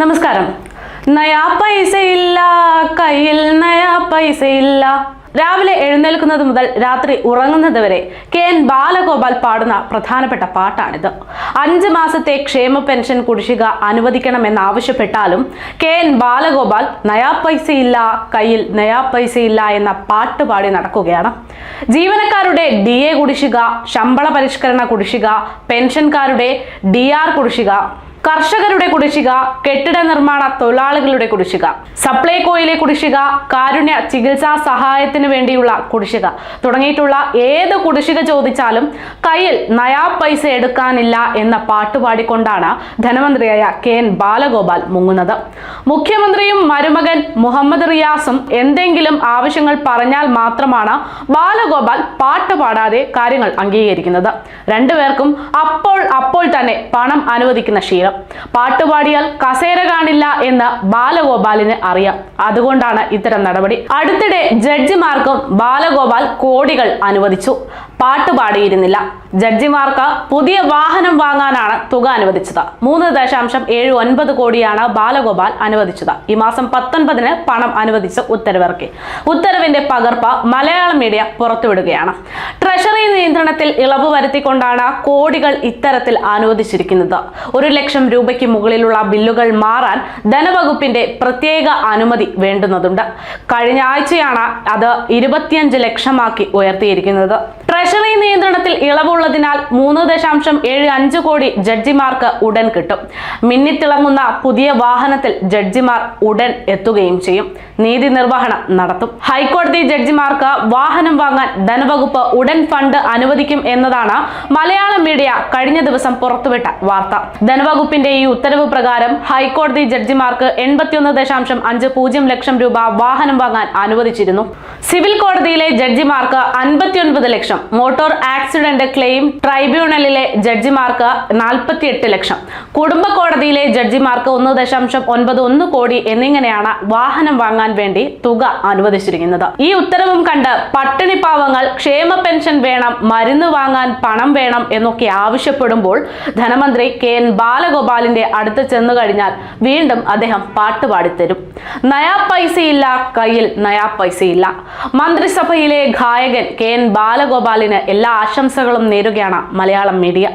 നമസ്കാരം. നയാ പൈസ ഇല്ല കയ്യിൽ നയാ പൈസ ഇല്ല രാവിലെ എഴുന്നേൽക്കുന്നത് മുതൽ രാത്രി ഉറങ്ങുന്നത് വരെ കെ എൻ ബാലഗോപാൽ പാടുന്ന പ്രധാനപ്പെട്ട പാട്ടാണിത്. അഞ്ച് മാസത്തെ ക്ഷേമ പെൻഷൻ കുടിശ്ശിക അനുവദിക്കണമെന്നാവശ്യപ്പെട്ടാലും കെ എൻ ബാലഗോപാൽ നയാ പൈസയില്ല കയ്യിൽ നയാ പൈസയില്ല എന്ന പാട്ട് പാടി നടക്കുകയാണ്. ജീവനക്കാരുടെ ഡി എ കുടിശ്ശിക ശമ്പള പരിഷ്കരണ കുടിശ്ശിക പെൻഷൻകാരുടെ ഡി ആർ കുടിശ്ശിക കർഷകരുടെ കുടിശ്ശിക കെട്ടിട നിർമ്മാണ തൊഴിലാളികളുടെ കുടിശ്ശിക സപ്ലൈകോയിലെ കുടിശ്ശിക കാരുണ്യ ചികിത്സാ സഹായത്തിന് വേണ്ടിയുള്ള കുടിശ്ശിക തുടങ്ങിയിട്ടുള്ള ഏത് കുടിശ്ശിക ചോദിച്ചാലും കയ്യിൽ നയാ പൈസ എടുക്കാനില്ല എന്ന പാട്ടുപാടിക്കൊണ്ടാണ് ധനമന്ത്രിയായ കെ എൻ ബാലഗോപാൽ മുങ്ങുന്നത്. മുഖ്യമന്ത്രിയും മരുമകൻ മുഹമ്മദ് റിയാസും എന്തെങ്കിലും ആവശ്യങ്ങൾ പറഞ്ഞാൽ മാത്രമാണ് ബാലഗോപാൽ പാട്ട് പാടാതെ കാര്യങ്ങൾ അംഗീകരിക്കുന്നത്. രണ്ടുപേർക്കും അപ്പോൾ അപ്പോൾ തന്നെ പണം അനുവദിക്കുന്ന ശീലം. പാട്ടുപാടിയാൽ കസേര കാണില്ല എന്ന് ബാലഗോപാലിന് അറിയാം. അതുകൊണ്ടാണ് ഇത്തരം നടപടി. അടുത്തിടെ ജഡ്ജിമാർക്കും ബാലഗോപാൽ കോടികൾ അനുവദിച്ചു. പാട്ട് പാടിയിരുന്നില്ല. ജഡ്ജിമാർക്ക് പുതിയ വാഹനം വാങ്ങാനാണ് തുക അനുവദിച്ചത്. മൂന്ന് ദശാംശം ഏഴ് ഒൻപത് കോടിയാണ് ബാലഗോപാൽ അനുവദിച്ചത്. ഈ മാസം പത്തൊൻപതിന് പണം അനുവദിച്ച് ഉത്തരവിറക്കി. ഉത്തരവിന്റെ പകർപ്പ് മലയാളം മീഡിയ പുറത്തുവിടുകയാണ്. ട്രഷറി നിയന്ത്രണത്തിൽ ഇളവ് വരുത്തിക്കൊണ്ടാണ് കോടികൾ ഇത്തരത്തിൽ അനുവദിച്ചിരിക്കുന്നത്. ഒരു ലക്ഷം രൂപയ്ക്ക് മുകളിലുള്ള ബില്ലുകൾ മാറാൻ ധനവകുപ്പിന്റെ പ്രത്യേക അനുമതി വേണ്ടുന്നതുണ്ട്. കഴിഞ്ഞ ആഴ്ചയാണ് അത് ഇരുപത്തിയഞ്ച് ലക്ഷമാക്കി ഉയർത്തിയിരിക്കുന്നത്. നിയന്ത്രണത്തിൽ ഇളവുള്ളതിനാൽ മൂന്ന് ദശാംശം ഏഴ് അഞ്ച് കോടി ജഡ്ജിമാർക്ക് ഉടൻ കിട്ടും. മിന്നിത്തിളങ്ങുന്ന പുതിയ വാഹനത്തിൽ ജഡ്ജിമാർ ഉടൻ എത്തുകയും ചെയ്യും. നീതി നിർവഹണം നടത്തും. ഹൈക്കോടതി ജഡ്ജിമാർക്ക് വാഹനം വാങ്ങാൻ ധനവകുപ്പ് ഉടൻ ഫണ്ട് അനുവദിക്കും എന്നതാണ് മലയാള മീഡിയ കഴിഞ്ഞ ദിവസം പുറത്തുവിട്ട വാർത്ത. ധനവകുപ്പിന്റെ ഈ ഉത്തരവ് പ്രകാരം ഹൈക്കോടതി ജഡ്ജിമാർക്ക് എൺപത്തിയൊന്ന് ദശാംശം അഞ്ച് പൂജ്യം ലക്ഷം രൂപ വാഹനം വാങ്ങാൻ അനുവദിച്ചിരുന്നു. സിവിൽ കോടതിയിലെ ജഡ്ജിമാർക്ക് അൻപത്തിയൊൻപത് ലക്ഷം മോട്ടോർ ആക്സിഡന്റ് ക്ലെയിം ട്രൈബ്യൂണലിലെ ജഡ്ജിമാർക്ക് നാൽപ്പത്തിയെട്ട് ലക്ഷം. കുടുംബ കോടതിയിലെ ജഡ്ജിമാർക്ക് ഒന്ന് ദശാംശം ഒൻപത് ഒന്ന് കോടി എന്നിങ്ങനെയാണ് വാഹനം വാങ്ങാൻ വേണ്ടി തുക അനുവദിച്ചിരിക്കുന്നത്. ഈ ഉത്തരവും കണ്ട് പട്ടിണി പാവങ്ങൾ ക്ഷേമ പെൻഷൻ വേണം മരുന്ന് വാങ്ങാൻ പണം വേണം എന്നൊക്കെ ആവശ്യപ്പെടുമ്പോൾ ധനമന്ത്രി കെ എൻ ബാലഗോപാലിന്റെ അടുത്ത് ചെന്നു കഴിഞ്ഞാൽ വീണ്ടും അദ്ദേഹം പാട്ടുപാടിത്തരും നയാ പൈസയില്ല കയ്യിൽ നയാ പൈസയില്ല. മന്ത്രിസഭയിലെ ഗായകൻ കെ എൻ ബാലഗോപാലിന് എല്ലാ ആശംസകളും നേരുകയാണ് മലയാളം മീഡിയ.